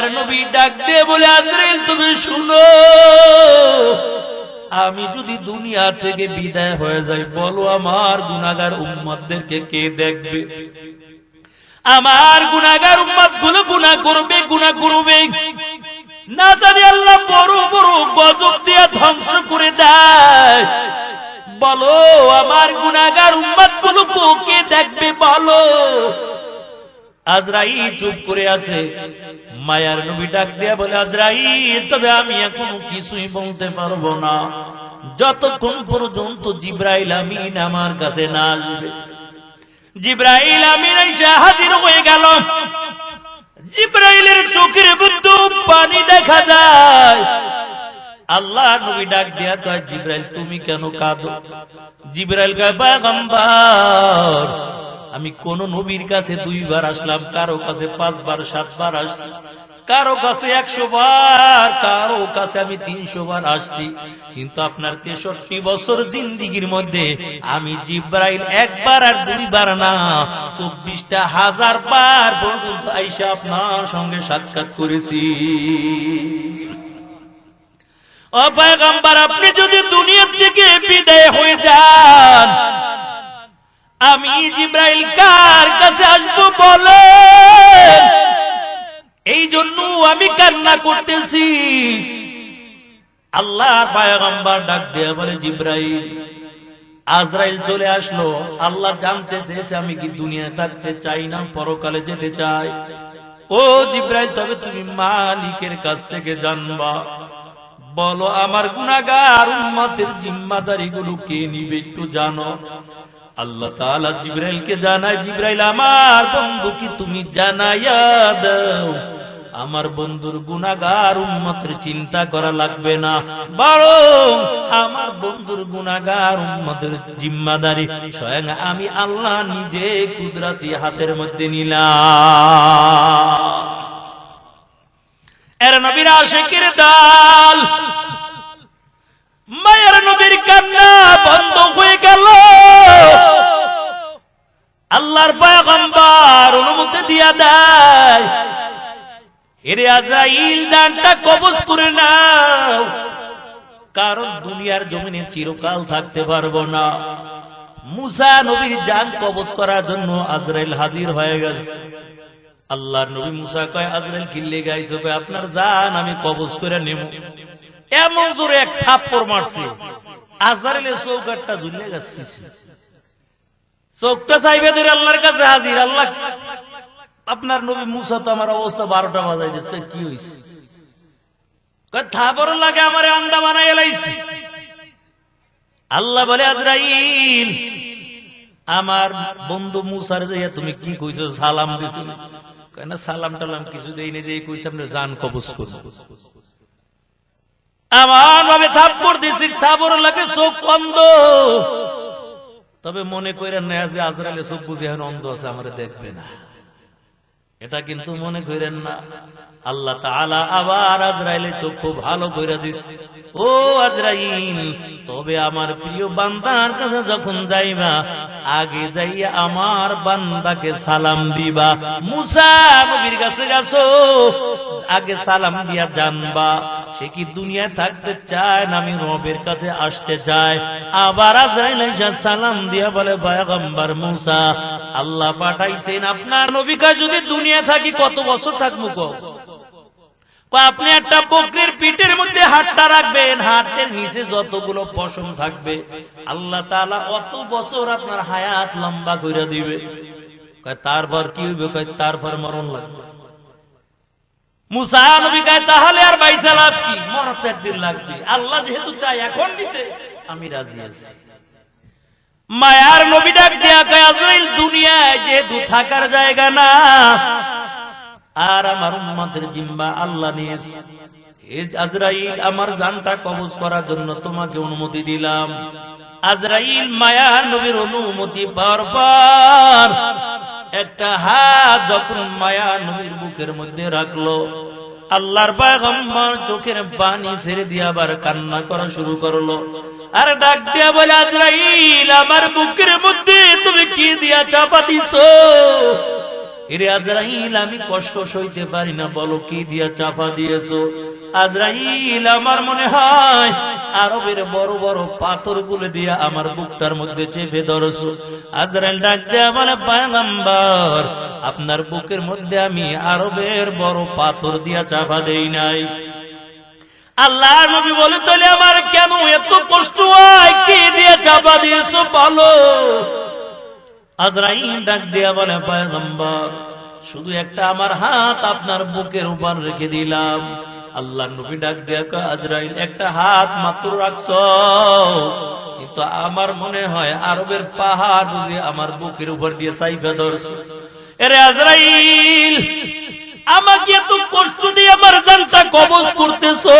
মায়ার নবী ডাক দিয়ে বলে আজরাইল তুমি শুনো। আমি যদি দুনিয়া থেকে বিদায় হয়ে যাই, বলো আমার গুনাগার উম্মতদেরকে কে দেখবে? আমার গুনাগার উম্মতগুলো গুনাহ করবে গুনাহ করবে। না জানি আল্লাহ বড় বড় গজব দিয়ে ধ্বংস করে দেয়। বলো, আমার গুনাগার উম্মতগুলো কে দেখবে? বলো। আজরাইল চুপ করে আছে। মায়ার নবী ডাক দিয়া বলে, আজরাইল, তবে আমি এখনও কিছুই বলতে পারব না। যতক্ষণ পর্যন্ত জিব্রাইল আমিন আমার কাছে না আসবে। জিব্রাইল আমিন এসে হাজির হয়ে গেল। জিব্রাইলের চোখের বুদ্ধু পানি দেখা যায়। আল্লাহ নবী ডাক দিয়া কয়, জিব্রাইল, তুমি কেন কাঁদো? জিব্রাইল কয় পাগম্বর আমি কোন নবীর কাছে দুইবার আসলাম, কারও কাছে পাঁচবার, সাতবার আসছি, কারও কাছে একশো বার কারও কাছে আমি তিনশো বার আসছি। কিন্তু আপনার তেষট্টি বছর জিন্দিগির মধ্যে আমি জিব্রাইল একবার আর দুইবার না, চব্বিশটা হাজার বার পর্যন্ত আইসা আপনার সঙ্গে সাক্ষাৎ করেছি। অপায়গাম্বার আপনি যদি দুনিয়ার থেকে বিদায় হয়ে যান, আমি জিব্রাইল কার কাছে আসব বলেন এই জন্য আমি কান্না করতেছি। আল্লাহ পায়গাম্বার ডাক দেয়া বলে, জিব্রাইল, আজরাইল চলে আসলো। আল্লাহ জানতে চেয়েছে আমি কি দুনিয়ায় থাকতে চাই না, পরকালে যেতে চাই। ও জিব্রাইল, তবে তুমি মালিকের কাছ থেকে জানবা। বলো আমার গুনাগার উম্মতের জিম্মাদারি গুলো কে নিবে একটু জানো? আল্লাহ তাআলা জিব্রাইলকে জানায়, জিব্রাইল, আমার বন্ধু কি তুমি জানাইয়া দাও। আমার বন্ধুর গুনাগার উম্মতের চিন্তা করা লাগবে না। বরং আমার বন্ধুর গুনাগার উম্মতের জিম্মাদারি স্বয়ং আমি আল্লাহ নিজে কুদরাতি হাতের মধ্যে নিলাম। এর নবীর আশেকের দাল। মায়ের নবীর কান্না বন্ধ হয়ে গেল। আল্লাহর পয়গম্বর অনুমতি দিয়া দেয়। এরে আজরাইল দানটা কবজ করে নাও। কারণ দুনিয়ার জমিনে চিরকাল থাকতে পারব না। মুসা নবীর জান কবজ করার জন্য আজরাইল হাজির হয়ে গেছে। আল্লাহ নবী মুসা কয়, আজরাইল কিল্লে গাইছো কয়, আপনার জান আমি কবজ করে নেব এমন জোরে এক থাপ্পড় মারছে। আজরাইলের চৌকাটটা ঝুলে গেছে চোখটা চাইবে ধরে আল্লাহর কাছে হাজির, আল্লাহ, আপনার নবী মুসা তো আমার অবস্থা বারোটা বাজাই দিচ্ছে কি হয়েছে থাপর লাগে আমার আন্ডা বানাই এলাইছি আল্লাহ বলে, আজরাইল, আমার বন্ধু মুসার যে তুমি কি কইছো, সালাম দিছো। সালাম টালাম কিছু দেই নি যে এই কইছে আপনি জান কবজ আমার ভাবে থাপ্পর দিছি থাপর লাগে চোখ অন্ধ তবে মনে করেন নেয়া যে আজরালে চোখ বুঝে এখন অন্ধ আছে, আমার দেখবে না। এটা কিন্তু মনে করেন না। আল্লাহ আবার আজরাইলে চক্ষু ভালো করে দিস। ও আজরাইল, তবে আমার প্রিয় বান্দার কাছে যখন যাইবা, আগে যাইয়া আমার বান্দাকে সালাম দিবা। মুসা নবীর কাছে গেছো, আগে সালাম দিয়া জানবা। সে কি দুনিয়ায় থাকতে চায় না? আমি রবের কাছে আসতে চায় আবার সালাম দিয়া বলে, পয়গম্বর মুসা, আল্লাহ পাঠাইছেন আপনার নবিকা যদি দুনিয়া থাকি, কত বছর থাকব কো আপনি একটা বকরির পিঠের মধ্যে হাতটা রাখবেন, হাতের নিচে যতগুলো পশম থাকবে, আল্লাহ তাআলা অত বছর আপনার হায়াত লম্বা করে দিবে। তারপর কি হইবে? তারপর মরণ লাগবে। মুসা নবী কয়, তাহলে আর বাইসা লাভ কি? মরণ তো একদিন লাগবে। মায়ার নবী ডাক দেয়া দুনিয়ায় যেহেতু থাকার জায়গা না, আর আমার উম্মতের জিম্বা আল্লাহ নিয়েছে। আজরাইল, আমার জানটা কবজ করার জন্য তোমাকে অনুমতি দিলাম। আজরাইল মায়া নবীর অনুমতি বারবার একটা হাত যখন মায়া নবীর বুকের মধ্যে রাখল, আল্লাহর পায়গম্বর চোখের পানি ছেড়ে দিয়ে আবার কান্না করা শুরু করল। আর ডাক দিয়া বলে, আজরাইল, আমার বুকের মধ্যে তুমি কি দিয়া চাপা দিছো এরে আজরাইল, আমি কষ্ট সইতে পারি না, বলো কি দিয়া চাপা দিয়েছ? আজরাইল, আমার মনে হয় আরবের বড় বড় পাথরগুলো দিয়া আমার বুকটার মধ্যে চেপে ধরছো। আজরাইল, ডাক দেয়া বলে পায়গাম্বার, আপনার বুকের মধ্যে আমি আরবের বড় পাথর দিয়া চাপা দেই নাই। আল্লাহ নবী বলে, তাহলে আমার কেন এত কষ্ট হয়? কে দিয়ে চাপা দিয়েছ বলো? আজরাইল ডাক দিয়া বলে, পয়গম্বর, শুধু একটা আমার হাত আপনার বুকের উপর রেখে দিলাম। আল্লাহ নবী ডাক দিয়া আজরাইল, একটা হাত মাত্র রাখছ। কিন্তু আমার মনে হয় আরবের পাহাড় বুঝে আমার বুকের উপর দিয়ে সাইফা ধরছে। এরে আজরাইল, আমাকে এত কষ্ট দিয়ে আমার জানটা কবজ করতেছো।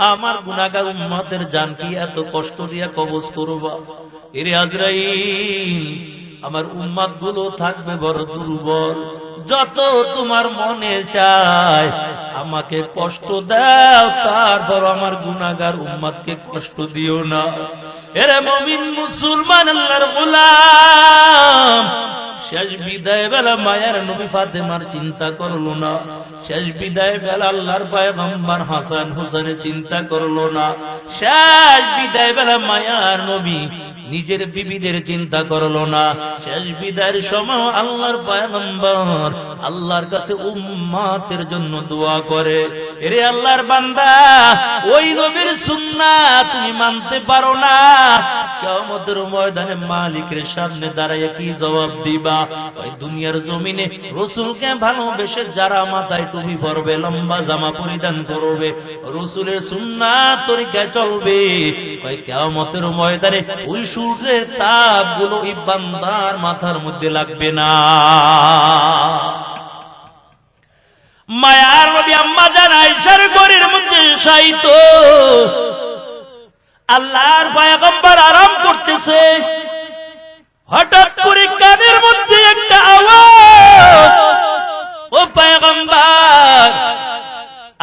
আমার গুনাগার উম্মাদের জান কি এত কষ্ট দিয়া কবজ করবা? এরে আজরাইল আমার উম্মাদগুলো থাকবে বড় দুর্বল। যত তোমার মনে চায়, আমাকে কষ্ট দাও তারপর আমার গুনাগার উম্মাদকে কষ্ট দিও না। এরে মমিন মুসলমান আল্লাহর শেষ বিদায় বেলা মায়ের নবী ফাতেমার চিন্তা করল না। শেষ বিদায় বেলা আল্লাহর পায়গম্বর হাসান হোসেনের চিন্তা করল না। শেষ বিদায় বেলা মায়ার নবী নিজের বিবিদের চিন্তা করল না। শেষ বিদায়ের সময় আল্লাহর পায়গম্বর আল্লাহর কাছে উম্মাতের জন্য দোয়া করে। এরে আল্লাহর বান্দা, ওই নবীর সুন্না তুমি মানতে পারো না। কেমতের ময়দানে মালিকের সামনে দাঁড়াইয়া কি জবাব দিবা? ওই দুনিয়ার জমিনে রসুলকে ভালোবেসে যারা মাথায় টুপি পরবে, লম্বা জামা পরিধান করবে, রসুলের সুন্না চলবে। ওই কেমতের ময়দানে ওই সূর্যের তাপগুলো ওই বান্দার মাথার মধ্যে লাগবে না। মায়ার আম্মা জান আইসার মধ্যে সাইত আল্লাহর আরাম করতেছে। হঠাৎ করে কানের মধ্যে একটা আওয়াজ, ও পায়গম্বর,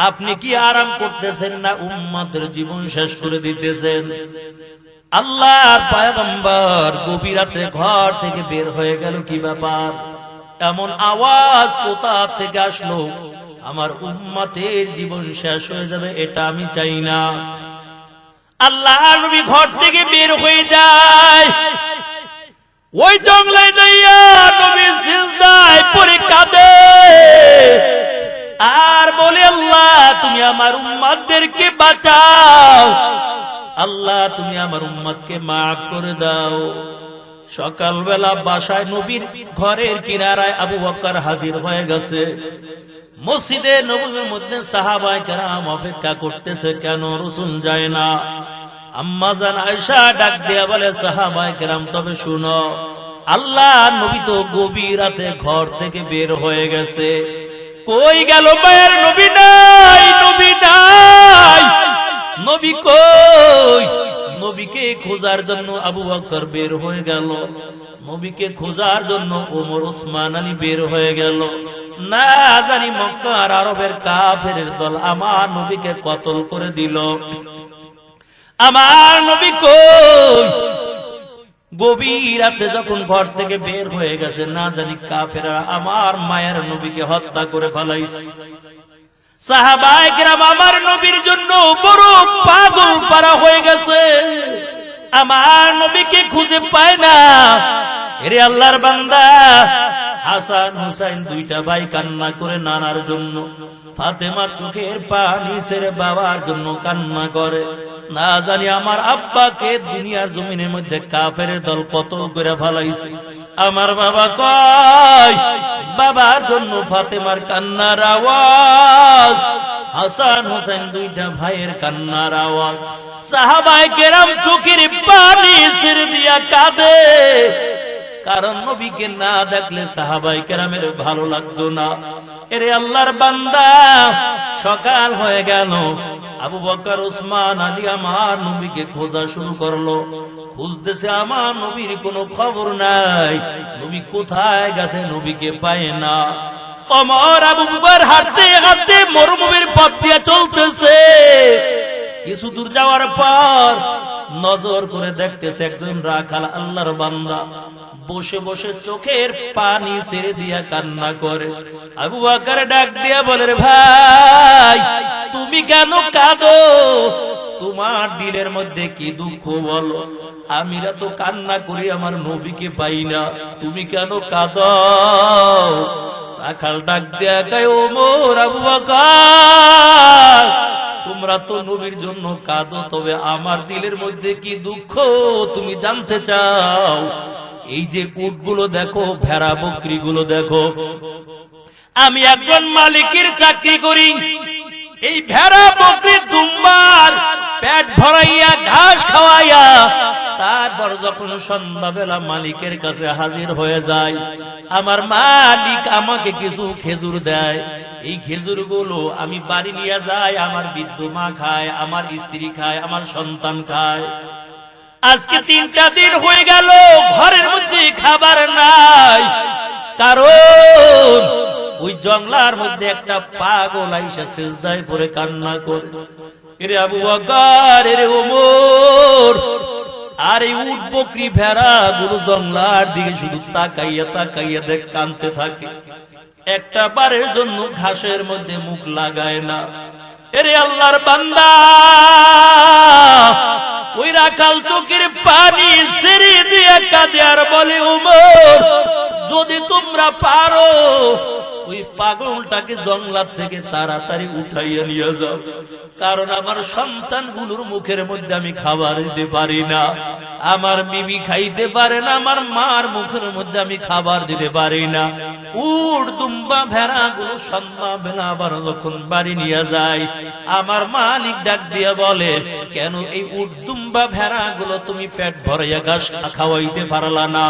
আপনি কি আরাম করতেছেন না? উম্মাদের জীবন শেষ করে দিতেছেন। আল্লাহর পায়গম্বর গভীর রাতে ঘর থেকে বের হয়ে গেল কি ব্যাপার? এমন আওয়াজ কোথা থেকে আসলো? আমার উম্মাতের জীবন শেষ হয়ে যাবে, এটা আমি চাই না। আল্লাহ নবী ঘর থেকে বের হয়ে যায়। ওই জঙ্গলে যাইয়া নবী সিজদায় পরে কাঁদে। আর বলে, আল্লাহ, তুমি আমার উম্মাদেরকে বাঁচাও। আল্লাহ, তুমি আমার উম্মাদকে মাফ করে দাও। সকালবেলা বাসায় নবীর ঘরের কিনারায় আবু বকর হাজির হয়ে গেছে। মসজিদে নবীর মধ্যে সাহাবাই কেরাম অপেক্ষা করতেছে, কেন রসুন যায় না? আম্মা জান আয়সা ডাক দিয়া বলে সাহাবাই কেরাম, তবে শুনো, আল্লাহ নবী তো গভীর রাতে ঘর থেকে বের হয়ে গেছে। কই গেল মায়ের নবী নাই নবী নাই। নবী কই? নবীকে খোঁজার জন্য আবু বকর বের হয়ে গেল। নবীকে খোঁজার জন্য ওমর, ওসমান আলী বের হয়ে গেল। না জানি মক্কার আরবের কাফের দল আমার নবীকে কতল করে দিল। আমার নবী কই? যখন ঘর থেকে বের হয়ে গেছে, না জানি কাফেরা আমার মায়ের নবীকে হত্যা করে ফেলাইছে। সাহাবাই গ্রাম আমার নবীর জন্য গেছে। আমার নবীকে খুঁজে পায় না। রে আল্লাহর বান্দা হাসান হুসাইন দুইটা ভাই কান্না করে নানার জন্য। ফাতেমার চোখের পানি ছেড়ে বাবার জন্য কান্না করে। না জানি আমার আব্বাকে দুনিয়ার জমিনের মধ্যে কাফের দল কত করে ফেলাইছে। আমার বাবা কয়, বাবার জন্য ফাতেমার কান্নার আওয়াজ। হাসান হোসেন দুইটা ভাইয়ের কান্নার আওয়াজ। সাহাবাই কেরাম চোখের পানি ছেড়ে দিয়া কাঁদে। কারণ নবীকে না দেখলে সাহাবাই কেরামের ভালো লাগতো না। এরে আল্লাহর বান্দা, সকাল হয়ে গেল। আবু বকর, উসমান, আলী, আমার নবীকে খোঁজা শুরু করল। খুঁজতেছে আমার নবীর কোনো খবর নাই। নবী কোথায় গেছে নবীকে পায় না। অমর আবু বকর হাঁটতে হাঁটতে মরুভূমির পথ দিয়ে চলতেছে। কিছু দূর যাওয়ার পর নজর করে দেখতেছে একজন রাখাল আল্লাহর বান্দা। বসে বসে চোখের পানি ছেড়ে দিয়া কান্না করে। আবু আকার ডাক দিয়া বলে ভাই, তুমি কেন কাঁদো? তোমার দিলের মধ্যে কি দুঃখ বলো? আমিরা তো কান্না করি, আমার নবীকে পাই না। তুমি কেন কাঁদ? রাখাল ডাক দেয়া গায় ও মোর আবু বকর তোমরা তো নবীর জন্য কাঁদো, তবে আমার দিলের মধ্যে কি দুঃখ তুমি জানতে চাও? এই যে উটগুলো দেখো, ভেড়া বকরিগুলো দেখো, আমি একজন মালিকের চাকরি করি। এই ভেড়া বকরির দুম্বার পেট ভরাইয়া ঘাস খাওয়াইয়া তারপর যখন সন্ধ্যাবেলা মালিকের কাছে হাজির হয়ে যায়, আমার মালিক আমাকে কিছু খেজুর দেয়। এই খেজুরগুলো আমি বাড়ি নিয়ে যাই, আমার বৃদ্ধ মা খায়, আমার স্ত্রী খায়, আমার সন্তান খায়। আজকে তিনটা দিন হয়ে গেল, ঘরের মধ্যে খাবার নাই। কারণ ওই জংলার মধ্যে একটা পাগল আইসা সেজদায় পরে কান্না করে। এরে আবু বকর, এরে ওমর আর এই উট বকরি ভেড়া গুরু জংলার দিকে শুধু তাকাইয়া তাকাইয়া দেখ, কানতে থাকে। একটা বারের জন্য ঘাসের মধ্যে মুখ লাগায় না। এরে আল্লাহর বান্দা ওই রাখাল চোখের পানি সেরে দিয়ে কাঁদে আর বলে উমর যদি তোমরা পারো ওই পাগলটাকে জঙ্গলার থেকে তাড়াতাড়ি উঠাইয়া নিয়ে যাও। কারণ আমার সন্তানগুলোর মুখের মধ্যে আমি খাবার দিতে পারি না। আমার বিবি খাইতে পারে না, আমার মার মুখের মধ্যে আমি খাবার দিতে পারি না। উট, দুম্বা ভেড়া গুলো সন্ধ্যা বেলা আবার যখন বাড়ি নিয়ে যায়, আমার মালিক ডাক দিয়ে বলে, কেন এই উট, দুম্বা ভেড়া গুলো তুমি পেট ভরাইয়া ঘাস খাওয়াইতে পারলা না?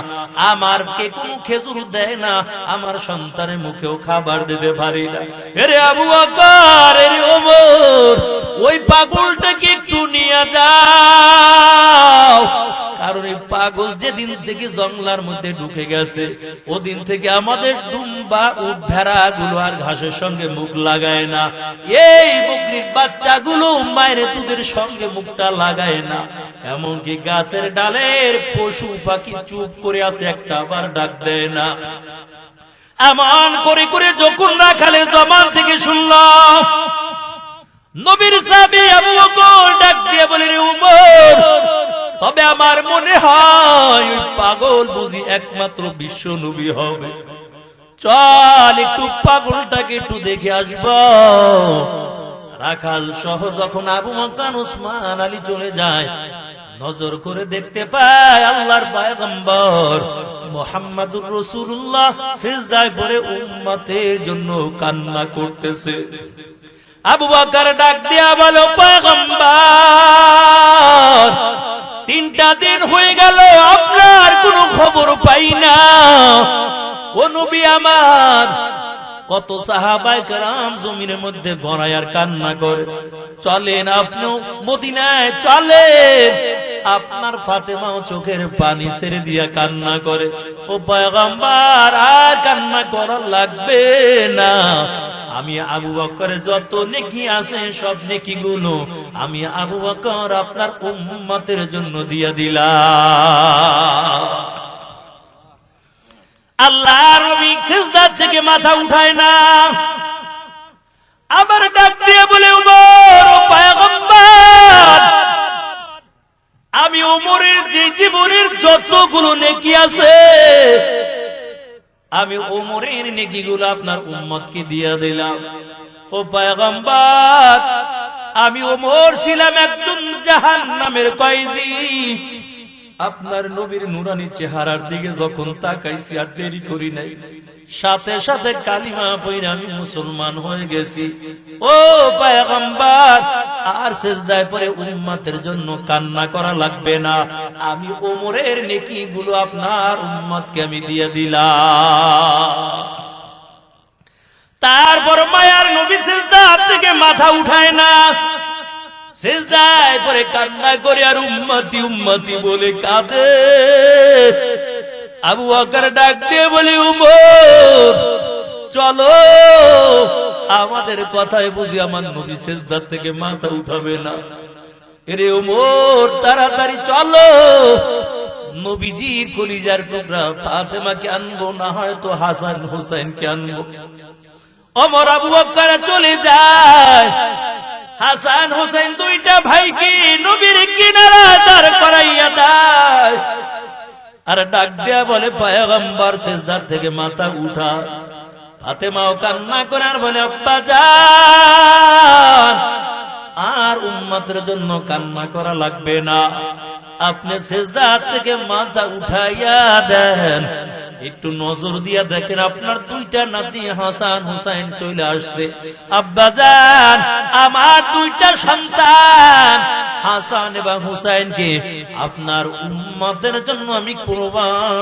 আমার কে কোনো খেজুর দেয় না, আমার সন্তানের মুখেও খাবার দিতে পারি না। এরে আবু আকার এরে ওমর, ওই পাগলটাকে একটু নিয়ে যাও। কারণ এই পাগল যেদিন থেকে জঙ্গলার মধ্যে ঢুকে গেছে, ওদিন থেকে আমাদের দুম্বা ও ভেড়া গুলো আর ঘাসের সঙ্গে মুখ লাগায় না। এই বকরির বাচ্চাগুলো মায়ের দুধের সঙ্গে মুখটা লাগায় না। এমনকি গাছের ডালের পশু পাখি চুপ করে আছে, একটা আবার ডাক দেয় না। এমন করে করে যখন রাখালে জমান থেকে শুনলাম, নবীর সাবি আবু বকর ডাক দিয়ে বলে, রে উমর, তবে আমার মনে হয় পাগল বুঝি একমাত্র বিশ্ব নবী হবে। চল, একটু পাগলটাকে একটু দেখে আসব। রাখাল সহ যখন আবু মকান উসমান আলী চলে যায় নজর করে দেখতে পায় আল্লাহর পায়গম্বর মোহাম্মদুর রসুল্লাহ শেষদায় পরে উম্মতের জন্য কান্না করতেছে। আবু বাকার ডাক দিয়া বলো, পয়গম্বর, তিনটা দিন হয়ে গেল, আপনার কোনো খবর পাই না। ও আমার, কত সাহাবাই কারাম জমিনের মধ্যে গড়ায় আর কান্না করে। চলেন আপনিও মদিনায় চলেন। আপনার ফাতেমাও চোখের পানি ছেড়ে দিয়া কান্না করে। ও পয়গম্বর, আর কান্না করা লাগবে না। আমি আবু বকরের যত নেকি আছে, সব নেকি গুলো আমি আবু বকর আপনার উম্মতের জন্য দিয়া দিলাম। আল্লাহ রবি খিসদার থেকে মাথা উঠায় না। আবার ডাক দিয়ে বলে, উমর, ও পয়গম্বর আমি উমরের যে জীবনের যতগুলো নেকি আছে, আমি ওমরের নেকিগুলো আপনার উম্মতকে দিয়া দিলাম। ও পয়গম্বর, আমি ওমর ছিলাম একদম জাহান নামের কয়েদি। আপনার নবীর নুরানি চেহারার দিকে যখন তাকাইছি আর দেরি করি নাই, সাথে সাথে কালিমা পইরা আমি মুসলমান হয়ে গেছি। ও পায়গম্বর, আর সেজদায় পরে উম্মতের জন্য কান্না করা লাগবে না। আমি ওমরের নেকি গুলো আপনার উম্মতকে আমি দিয়ে দিলাম। তারপর মায়ার নবী সেজদার থেকে মাথা উঠায় না। সেজদায় পরে কান্না করে আর উম্মতি উম্মতি বলে কাঁদে। আবু আকার ডাক দিয়ে বলি, উমর, চলো। আমাদের কথায় বুঝি আমার নবী সেজদার থেকে মাথা উঠাবে না। এরে ওমর তাড়াতাড়ি চলো। নবীজির কলিজার টুকরা ফাতেমাকে আনব, না হয়তো হাসান হুসাইনকে আনব। অমর আবু বক্কর চলে যায়। হাসান হোসেন দুইটা ভাইকে নবীর কিনারা দাঁড় করাইয়া দেয়। আর ডাক দেয়া বলে, পায়গম্বর শেষদার থেকে মাথা উঠা। হাতে ফাতেমাও কান্না করার বলে, আব্বা যান আর উম্মতের জন্য কান্না করা লাগবে না। আপনি শেষদার থেকে মাথা উঠাইয়া দেন। একটু নজর দিয়া দেখেন, আপনার দুইটা নাতি হাসান হুসাইন চলে আসছে। আব্বাজান আমার দুইটা সন্তান, হাসান এবং হুসাইনকে আপনার উম্মতের জন্য আমি কোরবান